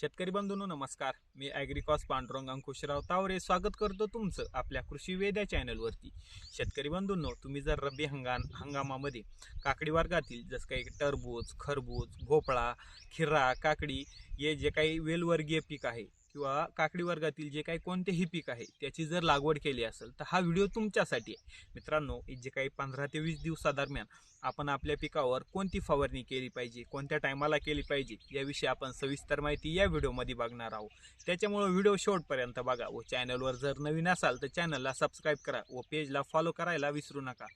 शेतकरी बंधूंनो नमस्कार. मी ॲग्रिकॉस पांडुरंग अंकुशराव तावरे. स्वागत करतो तुमचं आपल्या कृषी वेद्या चॅनलवरती. शेतकरी बंधूंनो तुम्ही जर रब्बी हंगाम हंगामामध्ये काकडी वर्गातील जसं काही टरबूज खरबूज भोपळा खिरा काकडी हे जे काही वेलवर्गीय पीक आहे किंवा काकडी वर्गातील जे काही कोणतेही पीक आहे त्याची जर लागवड केली असेल तर हा व्हिडिओ तुमच्यासाठी आहे. मित्रांनो जे काही पंधरा ते वीस दिवसादरम्यान आपण आपल्या पिकावर कोणती फवारणी केली पाहिजे कोणत्या टायमाला केली पाहिजे याविषयी आपण सविस्तर माहिती या व्हिडिओमध्ये बघणार आहोत. त्याच्यामुळं व्हिडिओ शेवटपर्यंत बघा व चॅनलवर जर नवीन असाल तर चॅनलला सबस्क्राईब करा व पेजला फॉलो करायला विसरू नका.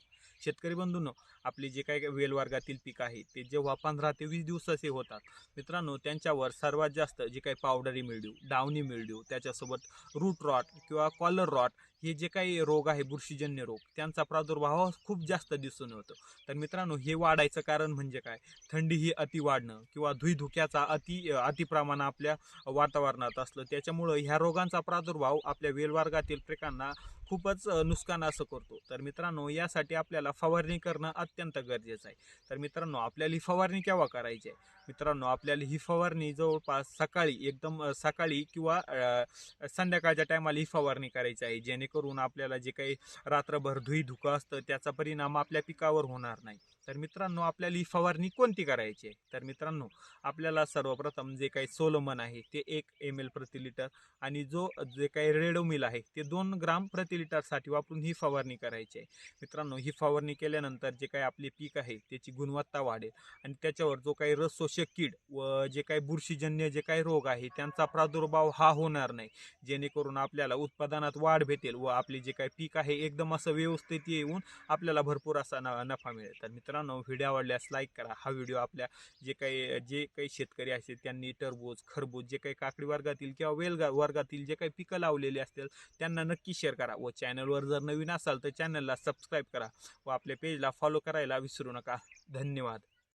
शेतकरी बंधूंनो आपली जे काही वेलवर्गातील पीक आहे ते जेव्हा पंधरा ते वीस दिवसाचे होतात. मित्रांनो त्यांच्यावर सर्वात जास्त जे काही पावडरी मिळड्यू डावणी मिळड्यू त्याच्यासोबत रूट रॉट किंवा कॉलर रॉट हे जे काही रोग आहे बुरशीजन्य रोग त्यांचा प्रादुर्भाव खूप जास्त दिसून येतो. तर मित्रांनो हे वाढायचं कारण म्हणजे काय? थंडी ही अति वाढणं किंवा धुईधुक्याचा अति अतिप्रमाण आपल्या वातावरणात असलं त्याच्यामुळं ह्या रोगांचा प्रादुर्भाव आपल्या वेलवर्गातील पिकांना खूपच नुकसान असं करतो. तर मित्रांनो यासाठी आपल्याला फवारणी करणं अत्यंत गरजेचं आहे. तर मित्रांनो आपल्याला ही फवारणी केव्हा करायची आहे? मित्रांनो आपल्याला ही फवारणी जवळपास सकाळी एकदम सकाळी किंवा संध्याकाळच्या टायमाला ही फवारणी करायची आहे. जेणेकरून आपल्याला जे काही रात्रभर धुई धुकं असतं त्याचा परिणाम आपल्या पिकावर होणार नाही. तर मित्रांनो आपल्याला ही फवारणी कोणती करायची आहे? तर मित्रांनो आपल्याला सर्वप्रथम जे काही सोलोमन आहे ते एक एम एल प्रति लिटर आणि जो जे काही रेडोमिल आहे ते दोन ग्राम प्रति लिटरसाठी वापरून ही फवारणी करायची आहे? मित्रांनो ही फवारणी केल्यानंतर जे काही आपले पीक आहे त्याची गुणवत्ता वाढेल आणि त्याच्यावर जो काही रस शोषक कीड व जे काही बुरशीजन्य जे काही रोग आहे त्यांचा प्रादुर्भाव हा होणार नाही. जेणेकरून आपल्याला उत्पादनात वाढ भेटेल व आपले जे काही पीक आहे एकदम असं व्यवस्थित येऊन आपल्याला भरपूर असा न नफा मिळेल. तर मित्रांनो व्हिडिओ आवडल्यास लाईक करा. हा व्हिडिओ आपल्या जे काही जे काही शेतकरी असतील त्यांनी टरबूज खरबूज जे काही काकडी वर्गातील किंवा वेल वर्गातील जे काही पिकं लावलेली असतील त्यांना नक्की शेअर करा. व चॅनलवर जर नवीन असाल तर चॅनलला सबस्क्राईब करा व आपल्या पेजला फॉलो करायला विसरू नका. धन्यवाद.